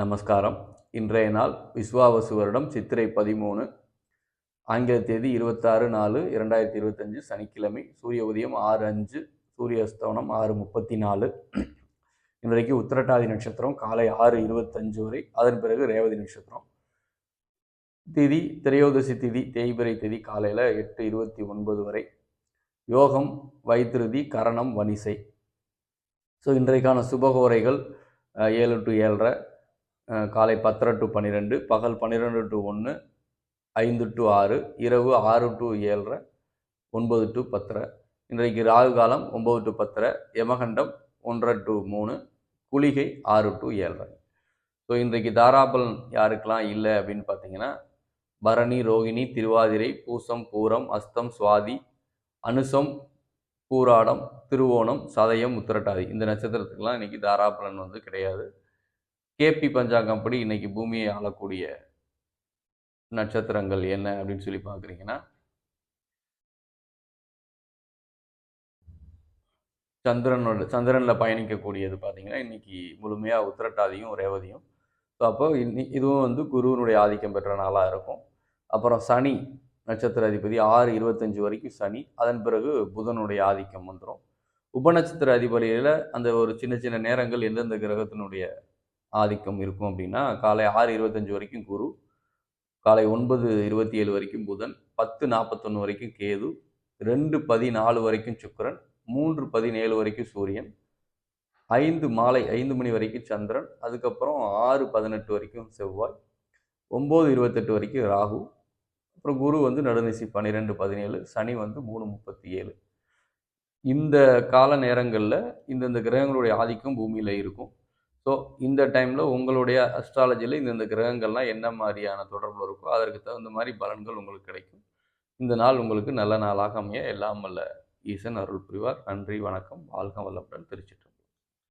நமஸ்காரம். இன்றைய நாள் விஸ்வாவசு வருடம் சித்திரை பதிமூணு ஆங்கில தேதி இருபத்தாறு நாலு இரண்டாயிரத்தி இருபத்தஞ்சு சனிக்கிழமை சூரிய உதயம் ஆறு அஞ்சு சூரிய அஸ்தவனம் ஆறு முப்பத்தி நாலு. இன்றைக்கு உத்திரட்டாதி நட்சத்திரம் காலை ஆறு இருபத்தஞ்சு வரை அதன் பிறகு ரேவதி நட்சத்திரம். திதி திரையோதசி திதி தேய்பிரை திதி காலையில் எட்டு இருபத்தி ஒன்பது வரை. யோகம் வைத்திருதி கரணம் வனிசை ஸோ இன்றைக்கான சுபகோரைகள் ஏழு டு ஏழரை. காலை பத்தரை டு பன்னிரெண்டு பகல் பன்னிரெண்டு டு ஒன்று ஐந்து டு ஆறு இரவு ஆறு டு ஏழரை ஒன்பது டு பத்தரை இன்றைக்கு ராகு காலம் ஒம்பது டு பத்தரை யமகண்டம் ஒன்றரை டு மூணு குளிகை ஆறு டு ஏழரை. ஸோ இன்றைக்கு தாராபலன் யாருக்கெல்லாம் இல்லை அப்படின்னு பார்த்தீங்கன்னா பரணி ரோகிணி திருவாதிரை பூசம் பூரம் அஸ்தம் சுவாதி அனுசம் பூராடம் திருவோணம் சதயம் உத்திரட்டாதி இந்த நட்சத்திரத்துக்கெல்லாம் இன்றைக்கி தாராபலன் வந்து கிடையாது. கேபி பஞ்சாங்கப்படி இன்னைக்கு பூமியை ஆளக்கூடிய நட்சத்திரங்கள் என்ன அப்படின்னு சொல்லி பார்க்குறீங்கன்னா சந்திரனோட சந்திரனில் பயணிக்கக்கூடியது பார்த்தீங்கன்னா இன்னைக்கு முழுமையாக உத்திரட்டாதியும் ரேவதியும். ஸோ அப்போ இன்னி இதுவும் வந்து குருவினுடைய ஆதிக்கம் பெற்ற நாளாக இருக்கும். அப்புறம் சனி நட்சத்திர அதிபதி ஆறு இருபத்தஞ்சு வரைக்கும் சனி. அதன் பிறகு புதனுடைய ஆதிக்கம் வந்துடும் உபநட்சத்திர அதிபதியில் அந்த ஒரு சின்ன சின்ன நேரங்கள் எந்தெந்த கிரகத்தினுடைய ஆதிக்கம் இருக்கும் அப்படின்னா காலை ஆறு இருபத்தஞ்சு வரைக்கும் குரு காலை ஒன்பது இருபத்தி ஏழு வரைக்கும் புதன் பத்து நாற்பத்தொன்று வரைக்கும் கேது ரெண்டு பதினாலு வரைக்கும் சுக்கரன் மூன்று பதினேழு வரைக்கும் சூரியன் ஐந்து மாலை ஐந்து மணி வரைக்கும் சந்திரன் அதுக்கப்புறம் ஆறு பதினெட்டு வரைக்கும் செவ்வாய் ஒம்பது இருபத்தெட்டு வரைக்கும் ராகு அப்புறம் குரு வந்து நடுநிசி பன்னிரெண்டு பதினேழு சனி வந்து மூணு முப்பத்தி ஏழு இந்த கால நேரங்களில் இந்தந்த கிரகங்களுடைய ஆதிக்கம் பூமியில் இருக்கும். ஸோ இந்த டைமில் உங்களுடைய அஸ்ட்ராலஜியில் இந்தந்த கிரகங்கள்லாம் என்ன மாதிரியான தொடர்பில் இருக்கோ அதற்கு தகுந்த மாதிரி பலன்கள் உங்களுக்கு கிடைக்கும். இந்த நாள் உங்களுக்கு நல்ல நாளாக அமைய எல்லாம் வல்ல ஈசன் அருள் புரிவார். நன்றி வணக்கம். வாழ்க வல்லப்புடன் திருச்சிட்டு